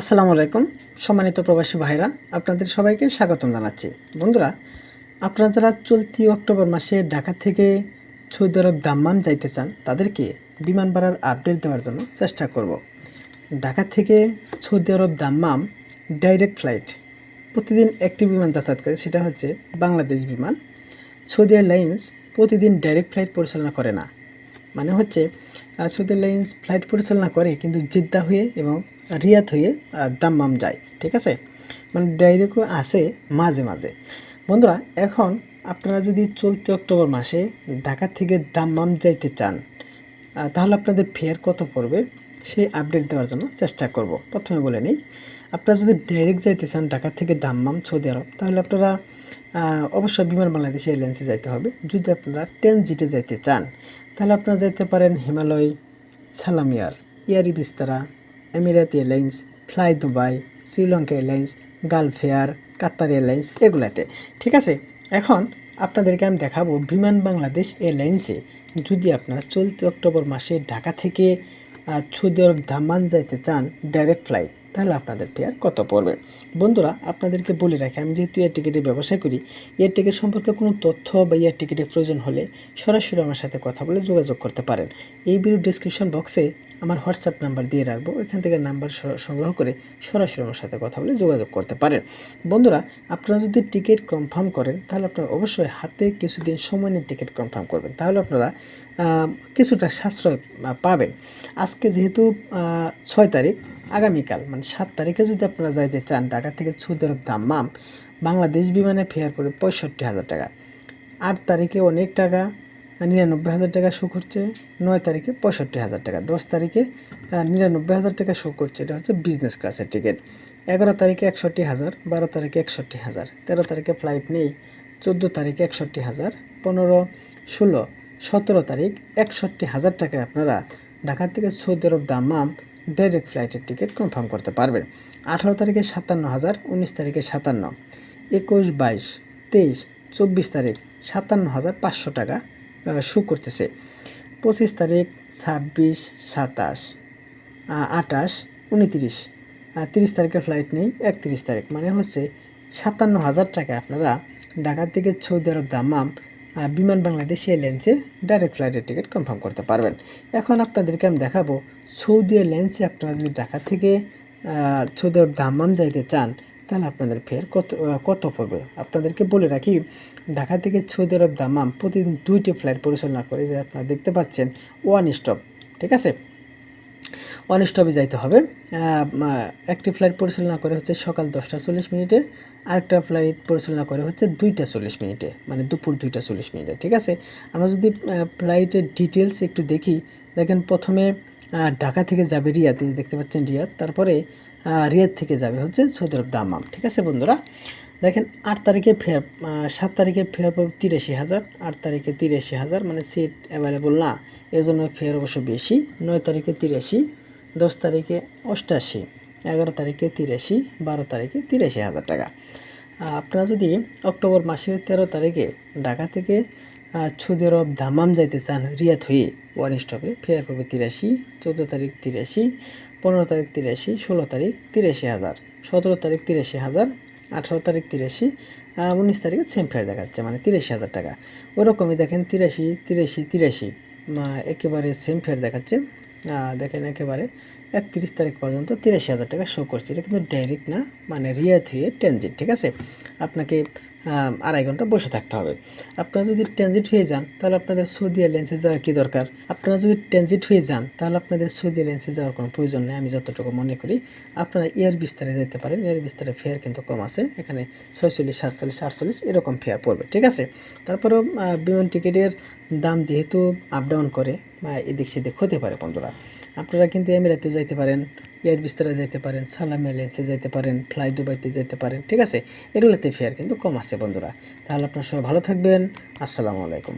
আসসালামু আলাইকুম, সম্মানিত প্রবাসী ভাইরা আপনাদের সবাইকে স্বাগতম জানাচ্ছি। বন্ধুরা, আপনারা যারা চলতি অক্টোবর মাসে ঢাকা থেকে সৌদি আরব দাম্মাম যাইতে চান, তাদেরকে বিমান ভাড়ার আপডেট দেওয়ার জন্য চেষ্টা করব। ঢাকা থেকে Saudi Arab Dammam direct flight প্রতিদিন একটি বিমান যাতায়াত করে, সেটা হচ্ছে বাংলাদেশ বিমান। সৌদি এয়ারলাইন্স প্রতিদিন ডাইরেক্ট ফ্লাইট পরিচালনা করে না। মানে হচ্ছে সৌদি এয়ারলাইন্স ফ্লাইট পরিচালনা করে, কিন্তু জিদ্দা হয়ে এবং রিয়াদ হয়ে দাম্মাম যায়, ঠিক আছে? মানে ডাইরেক্টও আসে মাঝে মাঝে। বন্ধুরা, এখন আপনারা যদি চলতি অক্টোবর মাসে ঢাকা থেকে দাম্মাম যাইতে চান তাহলে আপনাদের ফেয়ার কত পড়বে? সেই আপডেট দেওয়ার জন্য চেষ্টা করব। প্রথমে বলে নিই, আপনারা যদি ডাইরেক্ট যাইতে চান ঢাকা থেকে দাম্মাম সৌদি আরব, তাহলে আপনারা অবশ্যই বিমান বাংলাদেশ এয়ারলাইন্সে যাইতে হবে। যদি আপনারা টেন জিটে যাইতে চান, তাহলে আপনারা যাইতে পারেন Himalaya, সালামিয়ার ইয়ারি বিস্তারা Emirates airlines, fly Dubai, Sri Lanka airlines, Gulf air, Qatar airlines এগুলাতে। ঠিক আছে? এখন আপনাদেরকে আমি দেখাবো বিমান বাংলাদেশ এয়ারলাইন্সে। যদি আপনারা চলতি অক্টোবর মাসে ঢাকা থেকে সৌদি আরব ধামান যাইতে চান ডাইরেক্ট ফ্লাইট। তাহলে আপনাদের ফেয়ার কত পড়বে? বন্ধুরা, আপনাদেরকে বলে রাখি, আমি যেহেতু এয়ার টিকিটের ব্যবসা করি এয়ার টিকিট সম্পর্কে কোনো তথ্য বা এয়ার টিকিটের প্রয়োজন হলে সরাসরি আমার সাথে কথা বলে যোগাযোগ করতে পারেন। এই ভিডিও ডিসক্রিপশন বক্সে আমার হোয়াটসঅ্যাপ নাম্বার দিয়ে রাখব এখান থেকে নাম্বার সংগ্রহ করে সরাসরি আমার সাথে কথা বলে যোগাযোগ করতে পারেন। বন্ধুরা, আপনারা যদি টিকিট কনফার্ম করেন, তাহলে আপনারা অবশ্যই হাতে কিছুদিন সময় নিয়ে টিকিট কনফার্ম করবেন। তাহলে আপনারা কিছুটা সাশ্রয় পাবেন। আজকে যেহেতু ছয় তারিখ, আগামীকাল মানে সাত তারিখে যদি আপনারা যাইতে চান ঢাকা থেকে সৌদি আরব দাম্মাম, বাংলাদেশ বিমানে ফেয়ার পড়ে পঁয়ষট্টি হাজার টাকা। আট তারিখে অনেক টাকা, নিরানব্বই হাজার টাকা শো করছে, নয় তারিখে পঁয়ষট্টি হাজার টাকা। দশ তারিখে নিরানব্বই হাজার টাকা শো করছে, এটা হচ্ছে বিজনেস ক্লাসের টিকিট এগারো তারিখে একষট্টি হাজার, বারো তারিখে একষট্টি হাজার, তেরো তারিখে ফ্লাইট নেই, চোদ্দ তারিখে একষট্টি হাজার, পনেরো, ষোলো, সতেরো তারিখ একষট্টি হাজার টাকায় আপনারা ঢাকা থেকে সৌদি আরব দামাম ডাইরেক্ট ফ্লাইটের টিকিট কনফার্ম করতে পারবেন। আঠারো তারিখে সাতান্ন হাজার, উনিশ তারিখে সাতান্ন, একুশ, বাইশ, তেইশ, চব্বিশ তারিখ সাতান্ন হাজার পাঁচশো টাকা শু করতেছে। পঁচিশ তারিখ ছাব্বিশ, সাতাশ আটাশ উনতিরিশ তিরিশ তারিখের ফ্লাইট নেই, একত্রিশ তারিখ। মানে হচ্ছে সাতান্ন হাজার টাকা আপনারা ঢাকা থেকে Saudi Arab Dammam Biman Bangladesh এয়ারলাইন্সে direct ফ্লাইটের টিকিট কনফার্ম করতে পারবেন। এখন আপনাদেরকে আমি দেখাবো সৌদি এয়ারলাইন্সে আপনারা যদি ঢাকা থেকে সৌদি আরব দামাম যাইতে চান, তাহলে আপনাদের ফের কত কত পড়বে? আপনাদেরকে বলে রাখি, ঢাকা থেকে সৌদি আরব দামাম প্রতিদিন দুইটি ফ্লাইট পরিচালনা করে, যে আপনারা দেখতে পাচ্ছেন ওয়ান স্টপ ঠিক আছে? স্টপে যাইতে হবে। একটি ফ্লাইট পরিচালনা করে হচ্ছে সকাল দশটা চল্লিশ মিনিটে, আরেকটা ফ্লাইট পরিচালনা করে হচ্ছে দুইটা চল্লিশ মিনিটে মানে দুপুর দুইটা চল্লিশ মিনিটে, ঠিক আছে? আমরা যদি ফ্লাইটের ডিটেলস একটু দেখি, দেখেন প্রথমে ঢাকা থেকে যাবে যে দেখতে পাচ্ছেন রিয়াদ, তারপরে রিয়াদ থেকে যাবে হচ্ছে সৌদি দামাম ঠিক আছে বন্ধুরা? দেখেন আট তারিখে ফেয়ার সাত তারিখে ফেয়ার পাবো তিরাশি হাজার, আট তারিখে তিরাশি হাজার মানে সিট অ্যাভেলেবল না, এর জন্য ফেয়ার অবশ্য বেশি, নয় তারিখে তিরাশি দশ তারিখে অষ্টাশি, এগারো তারিখে তিরাশি, বারো তারিখে তিরাশি হাজার টাকা। আপনারা যদি অক্টোবর মাসের তেরো তারিখে ঢাকা থেকে সৌদি আরব দামাম যাইতে চান, রিয়াদ হয়ে ওয়ান স্টপে ফেয়ার পাবে তিরাশি, চোদ্দ তারিখ তিরাশি, পনেরো তারিখ তিরাশি, ষোলো তারিখ তিরাশি হাজার, সতেরো তারিখ তিরাশি হাজার, আঠারো তারিখ তিরাশি উনিশ তারিখে সেম ফেয়ার দেখাচ্ছে মানে তিরাশি হাজার টাকা। ওরকমই দেখেন তিরাশি তিরাশি তিরাশি একেবারে সেম ফেয়ার দেখাচ্ছে। দেখেন একেবারে একত্রিশ তারিখ পর্যন্ত তিরাশি হাজার টাকা শো করছে। এটা কিন্তু ডাইরেক্ট না মানে রিয়াদ হয়ে ট্রানজিট ঠিক আছে? আপনাকে আড়াই ঘণ্টা বসে থাকতে হবে। আপনারা যদি ট্রানজিট হয়ে যান, তাহলে আপনাদের সৌদি এয়ারলাইন্সে যাওয়ার কী দরকার? আপনারা যদি ট্রানজিট হয়ে যান, তাহলে আপনাদের সৌদি এয়ারলাইন্সে যাওয়ার কোনো প্রয়োজন নেই। আমি যতটুকু মনে করি, আপনারা এয়ার বিস্তারে যেতে পারেন। এয়ার বিস্তারে ফেয়ার কিন্তু কম আছে। এখানে ছয়চল্লিশ, সাতচল্লিশ, আটচল্লিশ এরকম ফেয়ার পড়বে, ঠিক আছে? তারপরেও বিমান টিকিটের দাম যেহেতু আপ ডাউন করে এদিক সেদিক হতে পারে বন্ধুরা। আপনারা কিন্তু এমিরাতে যাইতে পারেন এয়ার বিস্তারে যাইতে পারেন, সালাম এয়ারলাইন্সে যাইতে পারেন ফ্লাই দুবাইতে যেতে পারেন, ঠিক আছে? এগুলোতে ফেয়ার কিন্তু কম আছে বন্ধুরা। তাহলে আপনারা সবাই ভালো থাকবেন। আসসালামু আলাইকুম।